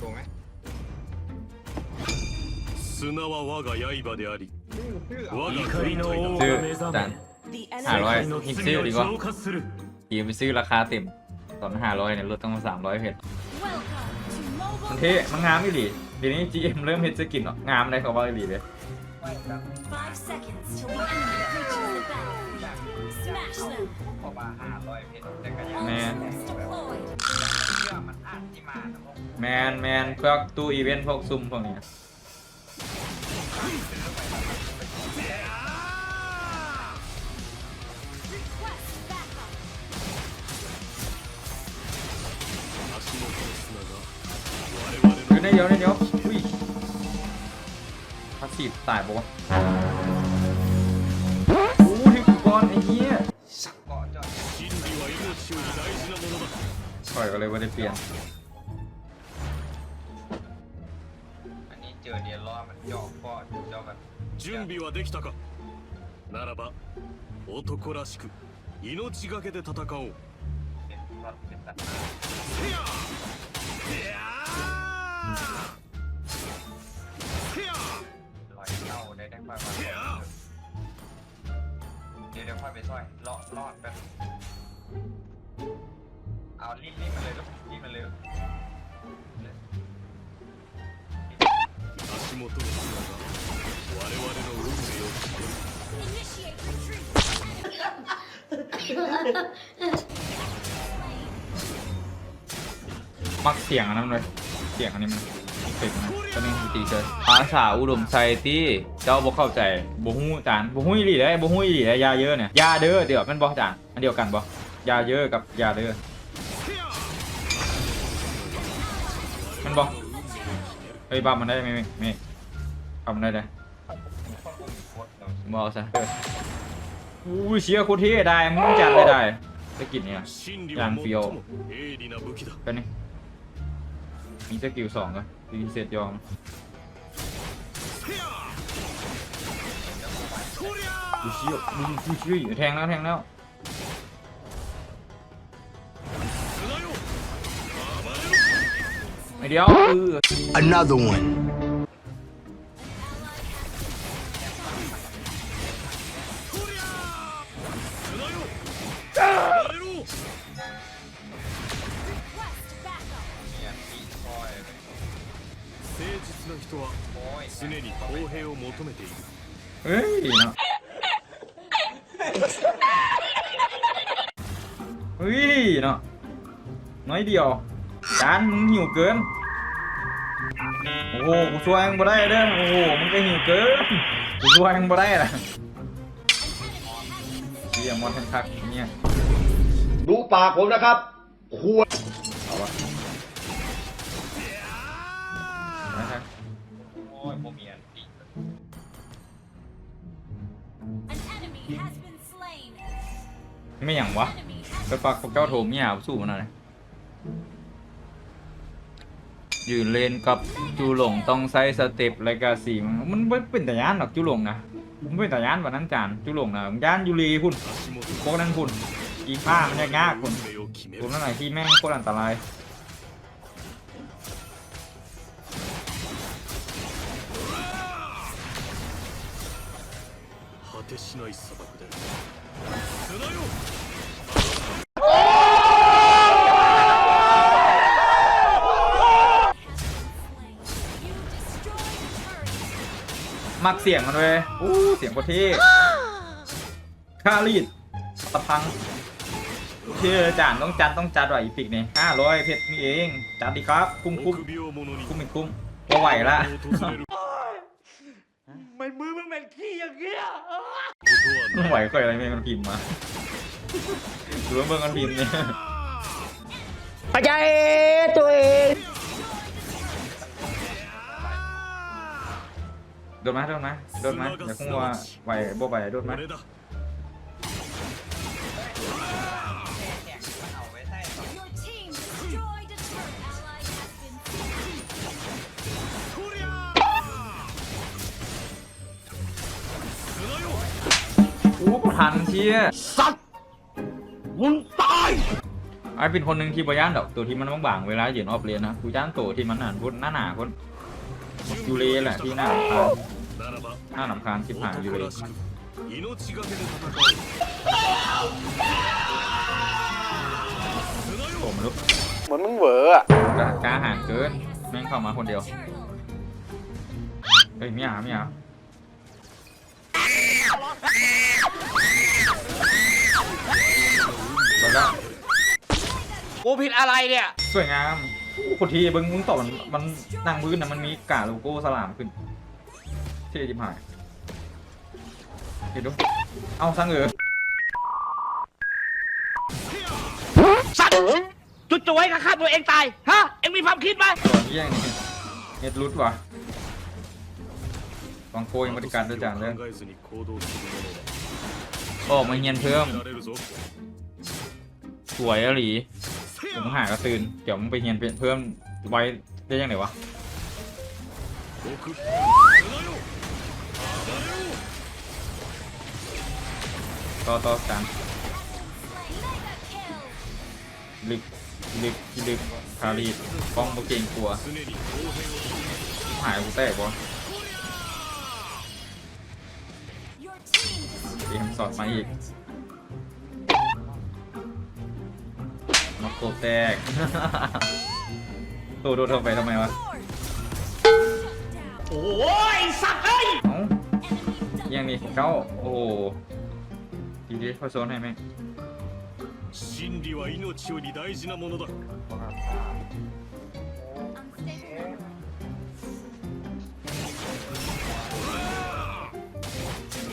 ถูกไหม 砂は我が刃であり ชื่อชื่อเอา 我が怒りの王 軍隊だ が目覚 จาน め The ห้า enemy ร้อย 世界の ยิง 罪 ซื้อ を ดีกว่า 浄化する ทีไปซื้อราคาเต็ม ตอนห้าร้อยเนี่ยลดต้องมาสามร้อยเพชร Welcome to มัน Mobile เท่มันงามอีหลีเดี๋ยวนี้ GM เริ่มเฮ็ดสกินออกงามได้เขาว่าอีหลีเลย Five seconds till the enemy reaches the battlefield. Smash them. ออกมาห้าร้อยเพชรแต่ก็ยัง แมน Ultimates แมนแมนพวกตู้อีเวนต์พวกซุ่มพวกเนี้ยเดี๋ยวนเดี๋ยวนเดียวอุ้ยพาสซีฟตายปะวะโอ้ถึงก่อนไอ้เงี้ยสักก่อนจ้ะถอยก็เลยว่าได้เปลี่ยน 準備はできたかならば男らしく命がけで戦おう เป็นรถเป็นตัดหน้า せやせやせや ลอยเข้าได้ได้ค่อยมาเดี๋ยวเดี๋ยวค่อยไปซอยเลาะรอดแบบเอารีบรีบมาเลยลูกรีบมาเลย 足元の砂が我々の運命を決める Initiate retreat. มักเสียงอันนั้นเลยเสียงอันนี้มันเป็ดนะก็นี่ตีเจอภาษาอุดมไซตี้เจ้าบ่เข้าใจบ่ฮู้จานบ่ฮู้อีหลีได้บ่ฮู้อีหลีได้ยาเยอะเนี่ยยาเด้อเดี๋ยวมันบ่จานอันเดียวกันบ่ยาเยอะกับยาเด้อมันบ่เฮ้ยบับมันได้ไหมไม่ไม่ ทำได้เลยมอซะอู้เชียโคตรเท่ได้มึงจัดได้ได้สกิลเนี่ยจางเฟียวกันนี่มีสกิลสองก็ดีเสร็จยอมดูเชียร์ดูเชียู่แทงแล้วแทงแล้วไม่เดียว another one 暴れろ Request backup. เนี่ยปีนคอยเลย 誠実な人は โอ้ย 常に公平を求めている เฮ้ยเนาะเฮ้ยเนาะน้อยเดียวจานมึงหิวเกินโอ้โหกูช่วยมึงบ่ได้เด้อโอ้โหมึงก็หิวเกินกูช่วยมึงบ่ได้ล่ะเฮียมอนทันคักเนี่ย ดูปากผมนะครับควรเอาวะนะครับโอ้ยโมเมียนปีน An enemy has been slain. ไม่อย่างวะ Enemy has ไปปักพวกเจ้าโถมเนี่ยสู้มันหน่อยยืนเลนกับจูหลงต้องใช้สเต็ปและกาสีมันมันไม่เป็นแต่ยานหรอกจูหลงนะมันไม่เป็นแต่ยานวันนั้นจานจูหลงนะยานยูรีพุ่น足元พวกนั้นพุ่น อีฟ้ามันยากยากพุ่น 運命を決め พุ่ る นนั่นไหนที่แม่งโคตรอันตราย 果てしない砂漠で砂よ slain. You destroyed a turret. มักเสียงมันเลยอู้เสียงโคตรเท่คารีดตะพัง ชื่อจานต้องจัดต้องจัดว่ะอีพิกนี่ห้าร้อยเพชรนี่เอง จัดดีครับ คุ้มคุ้มคุ้มเอีกคุ้มพอไหวละมันมือมันเหม็นขี้อย่างเงี้ยไม่ไหวก็อยอะไรไม่มันพิมมาหรือว่ามึงมันพิมเนี่ยปัจจัยตัวเองโดนไหมโดนไหมโดนมาเดี๋ยวคงว่าไหวโบ่ไหวโดนไหม ทันเชี่ยสัตว์มึงตายไอ้เป็นคนหนึ่งที่บย่านดอกตัวที่มันบางๆเวลาเหยียนออกเรียนนะกูย่านตัวที่มันหนาพุ่นหน้าหนาพุทนยูเรแหละที่หน้าหนาหน้าหนำคาญชิบหายยูเรโอ้มลุกเหมือนมึงเวอร์อะกล้าห่างเกินแม่งเข้ามาคนเดียวเฮ้ยไม่เอาไม่เอา หมดแล้วกูผิดอะไรเนี่ย สวยงามคนทีเบิ้งมึงต่อมันมันนั่งพื้นนะมันมีกาโลโก้สลามขึ้นเท่จิบหายเห็นดูเอาสังเออสัตว์จุดจุยกับฆ่าตัวเองตาย ฮะ เอ็งมีความคิดไหมตัวนี้ยังนี่เน็ตรุดว่ะ วังโกยังบริการตัวจันเลยออกมาเงียนเพิ่ม สวยอะหลีผมหากระตืนเดี๋ยวมึงไปเงียนเพิ่มไว้ได้ยังไงวะต่อต่อสามลิบลิบลิบคารีป้องโปเกงกลัว หายกูแตกวะ เกมสอดมาอีกน็อกโกแตก ตัวโดนเท่าไปทำไมวะ โอ้ยสัตว์เอ้ย เอ้ายังนี่เก้าโอ้โหทีนี้พอโซนให้ไหมง 真理は命より大事なものだ พ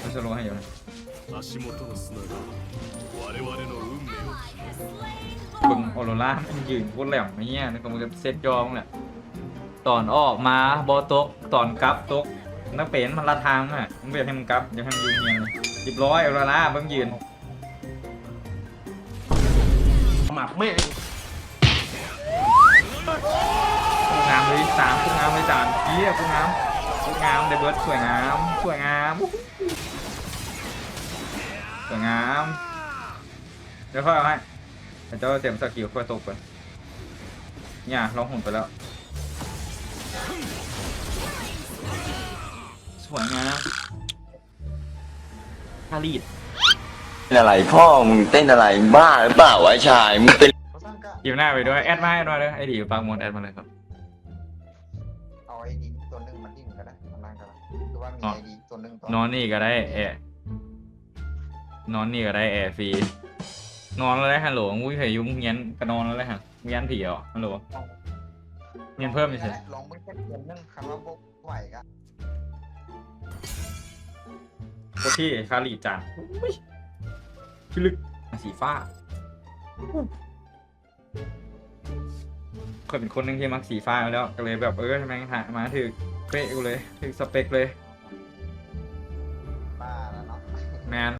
อโซโลให้อยู่นะ 足元の砂が我々の運命を บึงออโรร่ามันยืนโคตรแหลมไอ้เงี้ยนี่ก็มันจะเซตยองแหละตอนออกมาบอตกตอนกลับตกนักเป็นมันละทางอ่ะมึงเบียดให้มันกลับอย่าให้มันยืนเงียนเลยสิบร้อยออโรร่าเบิ่งยืน หมักไม่ ผู้งามเลยสามผู้งามเลยจานเฮียผู้งามผู้งามเดบิวต์สวยงามสวยงาม สวยงาม เดี๋ยวค่อยเอาให้เดี๋ยวเจ้าเต็มสกิลค่อยตกไปเนี่ยลองหุ่นไปแล้ว สวยงามฮารีดเต้นอะไรพ่อมึงเต้นอะไรบ้าหรือเปล่าวะชายมึงเป็นหยิบหน้าไปด้วย แอดมาให้หน่อยเลยไอดีปังมนแอดมาเลยครับ เอาไอ้ดีตัวหนึงมันดิ้นก็ได้มันนั่งก็ได้คือว่ามีอ๋อไอ้ดีตัวหนึงตัวนอนนี่ก็ได้แอร์ นอนนี่ก็ได้แอร์ฟรีนอนแล้วได้ฮัลโหลมุ้ยเพยยุ่งเงี้ยนก็นอนแล้วได้ฮะเงี้ยนผีเหรอฮัลโหลเงี้ยนเพิ่มไม่ใช่ลองไม่แค่ตัวหนึงคำว่าบกไหวก็โคตรที่คารีจานอุ้ยพิลึกสีฟ้าเคยเป็นคนหนึงที่มักสีฟ้าอยู่แล้วก็เลยแบบเออทำไมหามาถึกเป๊ะกูเลยถึกสเปคเลยบ้าแล้วเนาะแมน